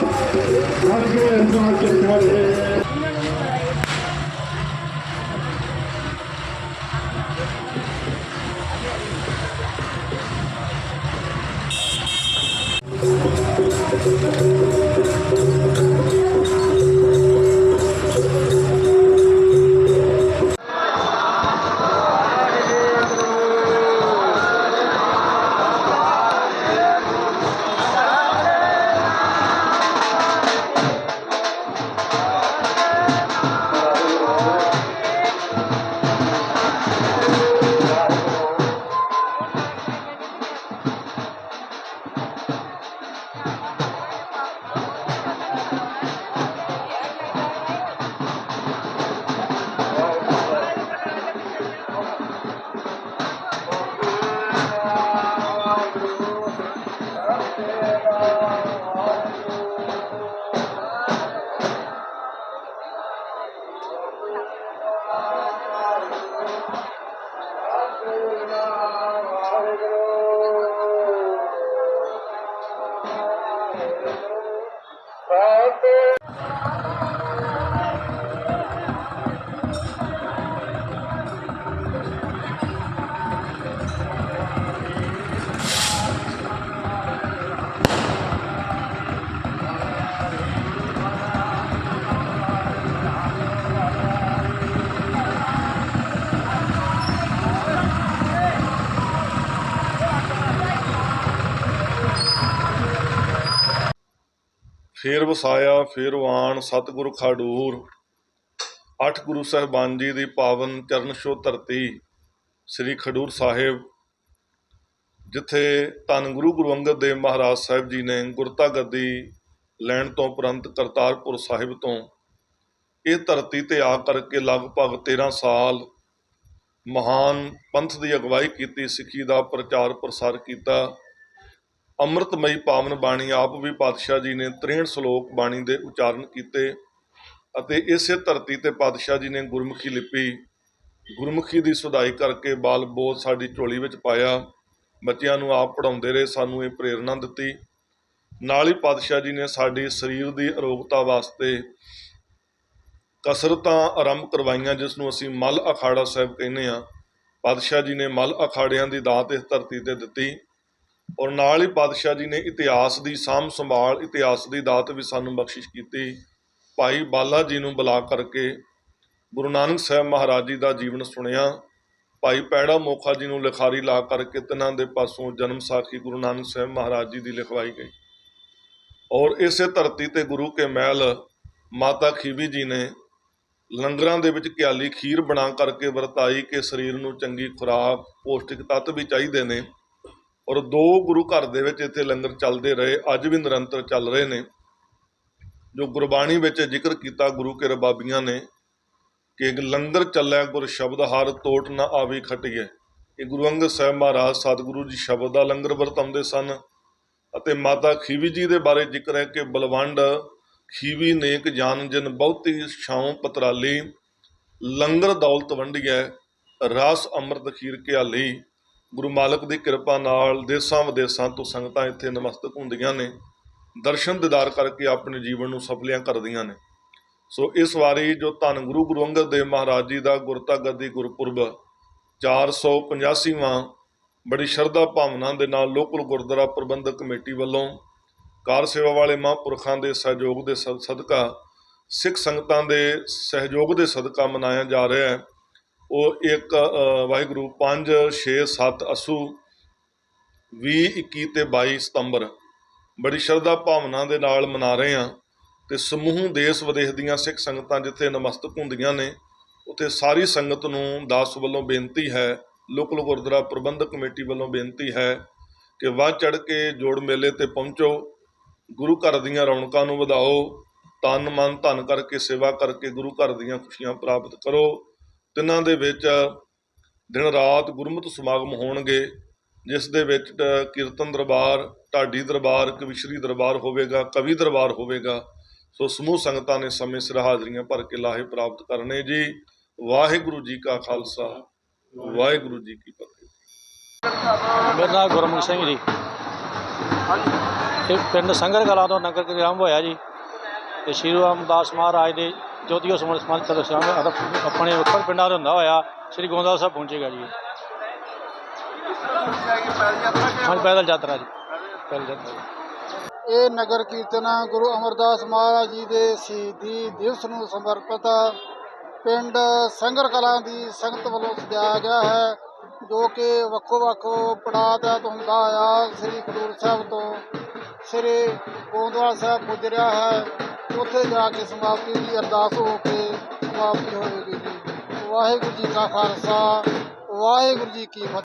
함께 행동하겠습니다. ਫੇਰ ਵਸਾਇਆ, ਫੇਰ ਵਾਣ, ਸਤਿਗੁਰ ਖਾਡੂਰ। ਅੱਠ ਗੁਰੂ ਸਾਹਿਬਾਨ ਜੀ ਦੀ ਪਾਵਨ ਚਰਨ ਛੋਹ ਧਰਤੀ, ਸ੍ਰੀ ਖਡੂਰ ਸਾਹਿਬ, ਜਿੱਥੇ ਧੰਨ ਗੁਰੂ ਗੁਰੂ ਅੰਗਦ ਦੇਵ ਮਹਾਰਾਜ ਸਾਹਿਬ ਜੀ ਨੇ ਗੁਰਤਾ ਗੱਦੀ ਲੈਣ ਤੋਂ ਉਪਰੰਤ ਕਰਤਾਰਪੁਰ ਸਾਹਿਬ ਤੋਂ ਇਹ ਧਰਤੀ ਤੇ ਆ ਕਰਕੇ ਲਗਭਗ 13 ਸਾਲ ਮਹਾਨ ਪੰਥ ਦੀ ਅਗਵਾਈ ਕੀਤੀ, ਸਿੱਖੀ ਦਾ ਪ੍ਰਚਾਰ ਪ੍ਰਸਾਰ ਕੀਤਾ। ਅੰਮ੍ਰਿਤਮਈ ਪਾਵਨ ਬਾਣੀ ਆਪ ਵੀ ਪਾਤਸ਼ਾਹ ਜੀ ਨੇ 63 ਸ਼ਲੋਕ ਬਾਣੀ ਦੇ ਉਚਾਰਨ ਕੀਤੇ ਅਤੇ ਇਸੇ ਧਰਤੀ ਤੇ ਪਾਤਸ਼ਾਹ ਜੀ ਨੇ ਗੁਰਮੁਖੀ ਲਿਪੀ, ਗੁਰਮੁਖੀ ਦੀ ਸੁਧਾਈ ਕਰਕੇ ਬਾਲ ਬੋਧ ਸਾਡੀ ਝੋਲੀ ਵਿੱਚ ਪਾਇਆ। ਬੱਚਿਆਂ ਨੂੰ ਆਪ ਪੜਾਉਂਦੇ ਰਹੇ, ਸਾਨੂੰ ਇਹ ਪ੍ਰੇਰਣਾ ਦਿੱਤੀ। ਨਾਲ ਹੀ ਪਾਤਸ਼ਾਹ ਜੀ ਨੇ ਸਾਡੀ ਸਰੀਰ ਦੀ ਅਰੋਗਤਾ ਵਾਸਤੇ ਕਸਰਤਾਂ ਆਰੰਭ ਕਰਵਾਈਆਂ, ਜਿਸ ਨੂੰ ਅਸੀਂ ਮਲ ਅਖਾੜਾ ਸਾਹਿਬ ਕਹਿੰਦੇ ਆ ਪਾਤਸ਼ਾਹ ਜੀ ਨੇ ਮਲ ਅਖਾੜਿਆਂ ਦੀ ਦਾਤ ਇਸ ਧਰਤੀ ਤੇ ਦਿੱਤੀ। ਔਰ ਨਾਲ ਹੀ ਪਾਤਸ਼ਾਹ ਜੀ ਨੇ ਇਤਿਹਾਸ ਦੀ ਸਾਂਭ ਸੰਭਾਲ, ਇਤਿਹਾਸ ਦੀ ਦਾਤ ਵੀ ਸਾਨੂੰ ਬਖਸ਼ਿਸ਼ ਕੀਤੀ। ਭਾਈ ਬਾਲਾ ਜੀ ਨੂੰ ਬੁਲਾ ਕਰਕੇ ਗੁਰੂ ਨਾਨਕ ਸਾਹਿਬ ਮਹਾਰਾਜ ਜੀ ਦਾ ਜੀਵਨ ਸੁਣਿਆ। ਭਾਈ ਪੈੜਾ ਮੋਖਾ ਜੀ ਨੂੰ ਲਿਖਾਰੀ ਲਾ ਕਰਕੇ ਤਿੰਨਾਂ ਦੇ ਪਾਸੋਂ ਜਨਮ ਸਾਖੀ ਗੁਰੂ ਨਾਨਕ ਸਾਹਿਬ ਮਹਾਰਾਜ ਜੀ ਦੀ ਲਿਖਵਾਈ ਗਈ। ਔਰ ਇਸੇ ਧਰਤੀ ਤੇ ਗੁਰੂ ਕੇ ਮਹਿਲ ਮਾਤਾ ਖੀਵੀ ਜੀ ਨੇ ਲੰਗਰਾਂ ਦੇ ਵਿੱਚ ਕਿਆਲੀ ਖੀਰ ਬਣਾ ਕਰਕੇ ਵਰਤਾਈ ਕਿ ਸਰੀਰ ਨੂੰ ਚੰਗੀ ਖੁਰਾਕ, ਪੌਸ਼ਟਿਕ ਤੱਤ ਵੀ ਚਾਹੀਦੇ ਨੇ। ਔਰ ਦੋ ਗੁਰੂ ਘਰ ਦੇ ਵਿੱਚ ਇੱਥੇ ਲੰਗਰ ਚੱਲਦੇ ਰਹੇ, ਅੱਜ ਵੀ ਨਿਰੰਤਰ ਚੱਲ ਰਹੇ ਨੇ। ਜੋ ਗੁਰਬਾਣੀ ਵਿੱਚ ਜ਼ਿਕਰ ਕੀਤਾ ਗੁਰੂ ਕੇ ਰਬਾਬੀਆਂ ਨੇ ਕਿ ਲੰਗਰ ਚੱਲੈ ਗੁਰ ਸ਼ਬਦ ਹਰ ਤੋਟ ਨਾ ਆਵੀ ਖਟੀਏ। ਇਹ ਗੁਰੂ ਅੰਗਦ ਸਾਹਿਬ ਮਹਾਰਾਜ ਸਤਿਗੁਰੂ ਜੀ ਸ਼ਬਦ ਦਾ ਲੰਗਰ ਵਰਤਾਉਂਦੇ ਸਨ ਅਤੇ ਮਾਤਾ ਖੀਵੀ ਜੀ ਦੇ ਬਾਰੇ ਜ਼ਿਕਰ ਹੈ ਕਿ ਬਲਵੰਡ ਖੀਵੀ ਨੇਕ ਜਾਨ ਜਨ ਬਹੁਤੀ ਛਾਉ ਪਤਰਾਲੀ, ਲੰਗਰ ਦੌਲਤ ਵੰਡੀਐ, ਰਸ ਅੰਮ੍ਰਿਤ ਖੀਰ ਘਿਆਲੀ ਗੁਰੂ ਮਾਲਕ ਦੀ ਕਿਰਪਾ ਨਾਲ ਦੇਸਾਂ ਵਿਦੇਸਾਂ ਤੋਂ ਸੰਗਤਾਂ ਇੱਥੇ ਨਮਸਤਕ ਹੁੰਦੀਆਂ ਨੇ, ਦਰਸ਼ਨ ਦਿਦਾਰ ਕਰਕੇ ਆਪਣੇ ਜੀਵਨ ਨੂੰ ਸਫਲਿਆਂ ਕਰਦੀਆਂ ਨੇ। ਸੋ ਇਸ ਵਾਰੀ ਜੋ ਧੰਨ ਗੁਰੂ ਗੁਰੂ ਅੰਗਦ ਦੇਵ ਮਹਾਰਾਜ ਜੀ ਦਾ ਗੁਰਤਾ ਗੱਦੀ ਗੁਰਪੁਰਬ 485ਵਾਂ ਬੜੀ ਸ਼ਰਧਾ ਭਾਵਨਾ ਦੇ ਨਾਲ ਲੋਕਲ ਗੁਰਦੁਆਰਾ ਪ੍ਰਬੰਧਕ ਕਮੇਟੀ ਵੱਲੋਂ ਕਾਰ ਸੇਵਾ ਵਾਲੇ ਮਹਾਂਪੁਰਖਾਂ ਦੇ ਸਹਿਯੋਗ ਦੇ ਸਦ- ਸਦਕਾ ਸਿੱਖ ਸੰਗਤਾਂ ਦੇ ਸਹਿਯੋਗ ਦੇ ਸਦਕਾ ਮਨਾਇਆ ਜਾ ਰਿਹਾ ਹੈ। ਉਹ ਇੱਕ ਵਾਹਿਗੁਰੂ 5 6 7 ਅਸੂ 20 21 ਤੇ 22 ਸਤੰਬਰ। ਬੜੀ ਸ਼ਰਧਾ ਭਾਵਨਾ ਦੇ ਨਾਲ ਮਨਾ ਰਹੇ ਹਾਂ ਤੇ ਸਮੂਹ ਦੇਸ਼ ਵਿਦੇਸ਼ ਦੀਆਂ ਸਿੱਖ ਸੰਗਤਾਂ ਜਿੱਥੇ ਨਮਸਤਕ ਹੁੰਦੀਆਂ ਨੇ, ਉੱਥੇ ਸਾਰੀ ਸੰਗਤ ਨੂੰ ਦਾਸ ਵੱਲੋਂ ਬੇਨਤੀ ਹੈ ਲੋਕਲ ਗੁਰਦੁਆਰਾ ਪ੍ਰਬੰਧਕ ਕਮੇਟੀ ਵੱਲੋਂ ਬੇਨਤੀ ਹੈ ਕਿ ਵੱਧ ਚੜ ਕੇ ਜੋੜ ਮੇਲੇ ਤੇ ਪਹੁੰਚੋ, ਗੁਰੂ ਘਰ ਦੀਆਂ ਰੌਣਕਾਂ ਨੂੰ ਵਧਾਓ, ਤਨ ਮਨ ਧਨ ਕਰਕੇ ਸੇਵਾ ਕਰਕੇ ਗੁਰੂ ਘਰ ਦੀਆਂ ਖੁਸ਼ੀਆਂ ਪ੍ਰਾਪਤ ਕਰੋ। ਤਿੰਨਾਂ ਦੇ ਵਿੱਚ ਦਿਨ ਰਾਤ ਗੁਰਮਤਿ ਸਮਾਗਮ ਹੋਣਗੇ ਜਿਸ ਦੇ ਵਿੱਚ ਕੀਰਤਨ ਦਰਬਾਰ ਢਾਡੀ ਦਰਬਾਰ ਕਵਿਸ਼ਰੀ ਦਰਬਾਰ ਹੋਵੇਗਾ ਕਵੀ ਦਰਬਾਰ ਹੋਵੇਗਾ। ਸੋ ਸਮੂਹ ਸੰਗਤਾਂ ਨੇ ਸਮੇਂ ਸਿਰ ਹਾਜ਼ਰੀਆਂ ਭਰ ਕੇ ਲਾਹੇ ਪ੍ਰਾਪਤ ਕਰਨੇ ਜੀ। ਵਾਹਿਗੁਰੂ ਜੀ ਕਾ ਖਾਲਸਾ ਵਾਹਿਗੁਰੂ ਜੀ ਕੀ ਫਤਿਹ। ਮੇਰਾ ਨਾਮ ਗੁਰਮੁਖ ਸਿੰਘ ਜੀ। ਇਹ ਪਿੰਡ ਸੰਗਰ ਕਲਾਂ ਤੋਂ ਨਗਰ ਕਿਰਾਮ ਹੋਇਆ ਜੀ। ਤੇ ਸ਼੍ਰੀ ਰਾਮਦਾਸ ਮਹਾਰਾਜ ਦੇ ਜੋਤੀਓ ਸਮਰ ਸਮਾਨ ਚਲੋ ਸ਼ਾਮ ਆਪਣੇ ਵੱਖਰ ਪਿੰਡਾਂ ਦੇ ਹੁੰਦਾ ਹੋਇਆ, ਸ਼੍ਰੀ ਗੋਂਦਾ ਸਾਹਿਬ ਪਹੁੰਚੇਗਾ ਜੀ। ਹਾਂ ਪੈਦਲ ਯਾਤਰਾ ਜੀ। ਪੈਦਲ ਯਾਤਰਾ ਇਹ ਨਗਰ ਕੀਰਤਨ ਗੁਰੂ ਅਮਰਦਾਸ ਮਹਾਰਾਜ ਜੀ ਦੇ ਸ਼ਹੀਦੀ ਦਿਵਸ ਨੂੰ ਸਮਰਪਿਤ ਪਿੰਡ ਸੰਗਰ ਕਲਾਂ ਦੀ ਸੰਗਤ ਵੱਲੋਂ ਸਜਾਇਆ ਗਿਆ ਹੈ, ਜੋ ਕਿ ਵੱਖੋ ਵੱਖ ਪੜਾਅ ਤਹਿਤ ਹੁੰਦਾ ਆ ਸ੍ਰੀ ਖਡੂਰ ਸਾਹਿਬ ਤੋਂ ਸ੍ਰੀ ਗੋਂਦਵਾਲ ਸਾਹਿਬ ਪੁੱਜ ਰਿਹਾ ਹੈ। ਉੱਥੇ ਜਾ ਕੇ ਸਮਾਪਤੀ ਦੀ ਅਰਦਾਸ ਹੋ ਕੇ ਸਮਾਪਤੀ ਹੋਵੇਗੀ ਜੀ। ਵਾਹਿਗੁਰੂ ਜੀ ਕਾ ਖਾਲਸਾ, ਵਾਹਿਗੁਰੂ ਜੀ ਕੀ ਫਤਿਹ।